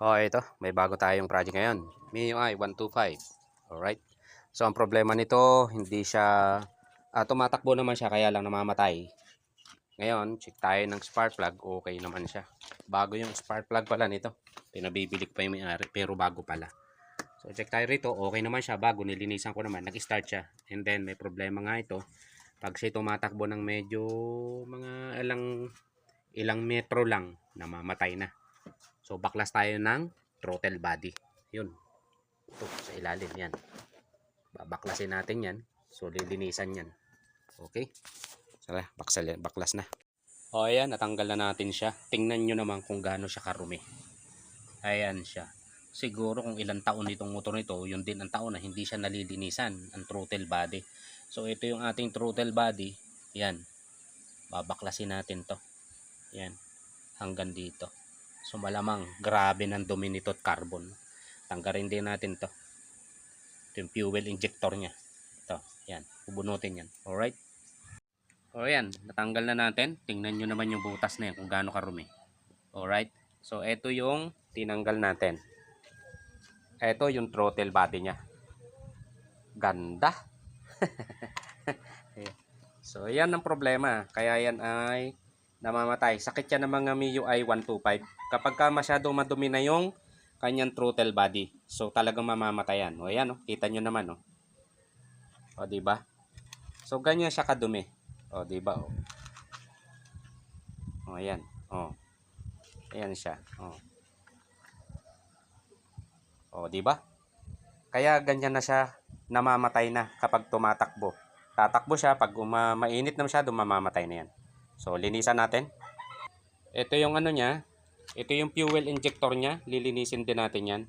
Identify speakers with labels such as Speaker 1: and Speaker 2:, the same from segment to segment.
Speaker 1: Oh, ito, may bago tayong project ngayon. MIUI 125. Alright. So, ang problema nito, hindi siya, ah, tumatakbo naman siya, kaya lang namamatay. Ngayon, check tayo ng spark plug. Okay naman siya. Bago yung spark plug pala nito. Pinabibili ko pa yung may-ari, pero bago pala. So, check tayo rito. Okay naman siya. Bago, nilinisan ko naman. Nag-start siya. And then, may problema nga ito. Pag siya tumatakbo ng medyo mga ilang ilang metro lang, namamatay na. So, baklas tayo ng throttle body. Yun. Ito, sa ilalim yan. Babaklasin natin yan. So, lilinisan yan. Okay? Sala, baksal, baklas na. O, ayan, natanggal na natin siya. Tingnan nyo naman kung gaano siya karumi. Ayan siya. Siguro kung ilang taon itong motor nito, yun din ang taon na hindi siya nalilinisan, ang throttle body. So, ito yung ating throttle body. Yan. Babaklasin natin to. Yan. Hanggang dito. So malamang grabe ng dumi nito at carbon. Tanggalin din natin to. Ito yung fuel injector niya. Ito. Yan. Bubunutin yan. Alright. O yan. Natanggal na natin. Tingnan nyo naman yung butas na yan kung gaano karumi. Alright. So ito yung tinanggal natin. Ito yung throttle body niya. Ganda. so yan ang problema. Kaya yan ay namamatay. Sakit yan ng mga MIUI 125. Kapag ka masyadong madumi na yung kanyang throttle body. So talagang mamamatay yan. O yan, oh. kita nyo naman. Oh. O, di ba? So ganyan siya kadumi. O, di ba? O. O, ayan. O. Ayan siya. O. O, di ba? Kaya ganyan na siya namamatay na kapag tumatakbo. Tatakbo siya pag uma, mainit na masyado mamamatay na yan. So, linisan natin. Ito yung ano niya. Ito yung fuel injector niya. Lilinisin din natin yan.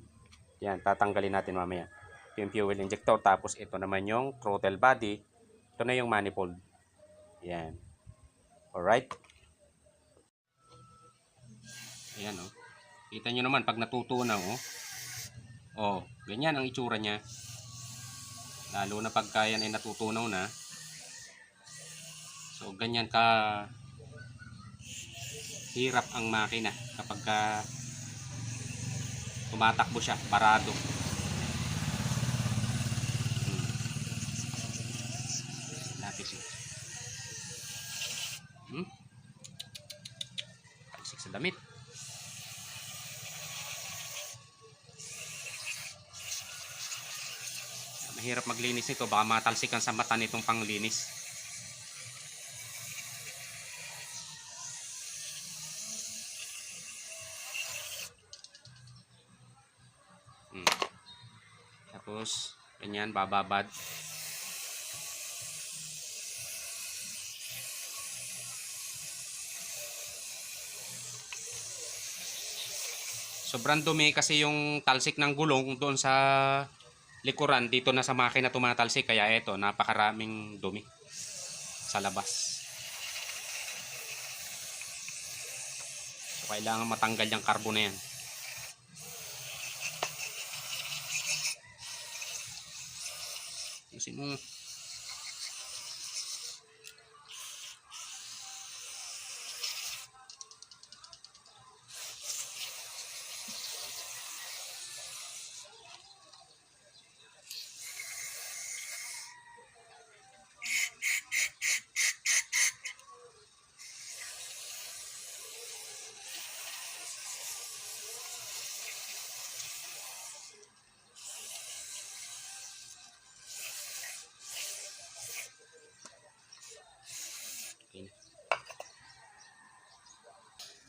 Speaker 1: Yan, tatanggalin natin mamaya. Ito yung fuel injector. Tapos, ito naman yung throttle body. Ito na yung manifold. Yan. Alright. Ayan, oh. Kita nyo naman, pag natutunaw, oh. Oh, ganyan ang itsura niya. Lalo na pagka yan ay natutunaw na. So, ganyan ka hirap ang makina kapag ka tumatakbo siya, parado. Hmm. Lapis yun. Hmm? Talsik sa damit. Mahirap maglinis nito. Baka matalsikan sa mata nitong panglinis. Tapos, ganyan, bababad. Sobrang dumi kasi yung talsik ng gulong doon sa likuran. Dito na sa makina tumatalsik. Kaya eto, napakaraming dumi sa labas. So, kailangan matanggal yung carbon na yan. Kasi mo.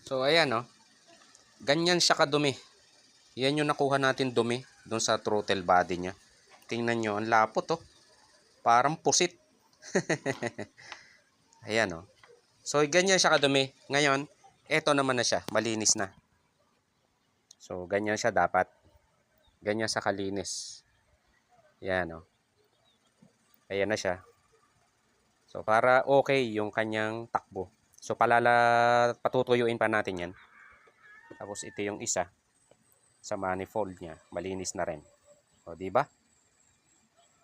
Speaker 1: So ayan no. Ganyan siya kadumi. Yan yung nakuha natin dumi doon sa throttle body niya. Tingnan nyo, ang lapot oh. Parang pusit. ayan oh. So ganyan siya kadumi. Ngayon, eto naman na siya, malinis na. So ganyan siya dapat. Ganyan sa kalinis. Yan oh. Ayan na siya. So para okay yung kanyang takbo. So palala patutuyuin pa natin 'yan. Tapos ito yung isa sa manifold niya, malinis na rin. O di ba?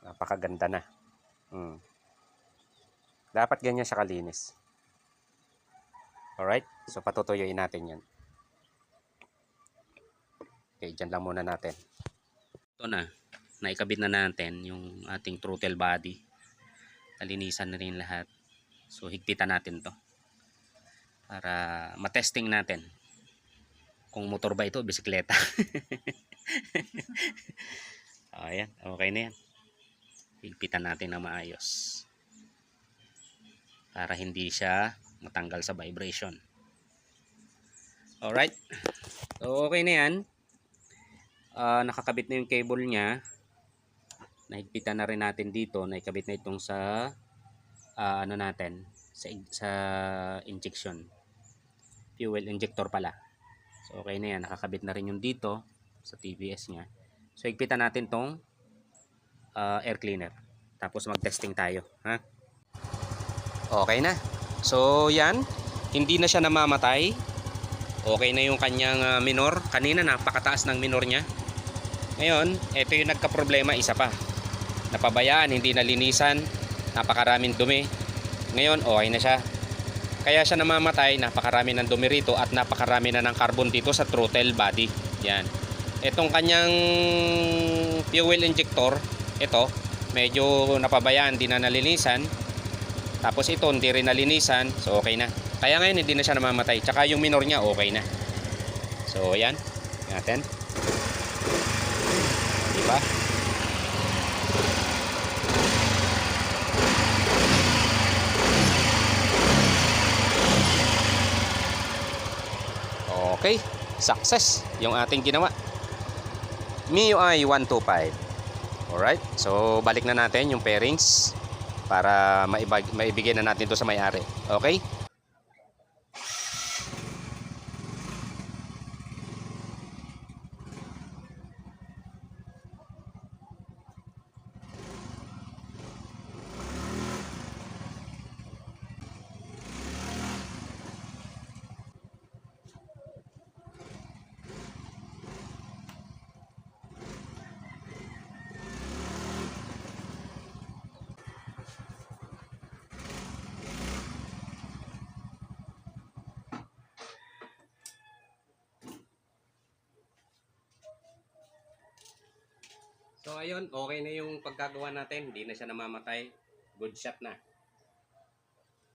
Speaker 1: Napakaganda na. Hmm. Dapat ganyan siya kalinis. Alright? So patutuyuin natin 'yan. Okay, dyan lang muna natin. Ito na, naikabit na natin yung ating throttle body. Nalinisan na rin lahat. So, higpitan natin to para matesting natin kung motor ba ito o bisikleta. so, ayan, okay na yan. Higpitan natin na maayos para hindi siya matanggal sa vibration. Alright. So, okay na yan. Ah, nakakabit na yung cable niya. Nahigpitan na rin natin dito. Naikabit na itong sa ah, ano natin sa, sa injection. Fuel injector pala. So, okay na yan. Nakakabit na rin yung dito sa TBS niya. So, higpitan natin tong ah, air cleaner. Tapos mag-testing tayo. Ha? Okay na. So, yan. Hindi na siya namamatay. Okay na yung kanyang ah, minor. Kanina napakataas ng minor niya. Ngayon, ito yung nagka-problema isa pa. Napabayaan, hindi nalinisan, napakaraming dumi. Ngayon, okay na siya. Kaya siya namamatay, napakarami ng dumi rito at napakarami na ng carbon dito sa throttle body. Yan. Itong kanyang fuel injector, ito, medyo napabayaan, hindi na nalinisan. Tapos ito, hindi rin nalinisan. So, okay na. Kaya ngayon, hindi na siya namamatay. Tsaka yung minor niya, okay na. So, yan. Natin. Diba? Okay. Success yung ating ginawa. MIUI 125. Alright. So, balik na natin yung pairings para maibag, maibigay na natin ito sa may-ari. Okay? So ayun, okay na yung pagkagawa natin. Hindi na siya namamatay. Good shot na.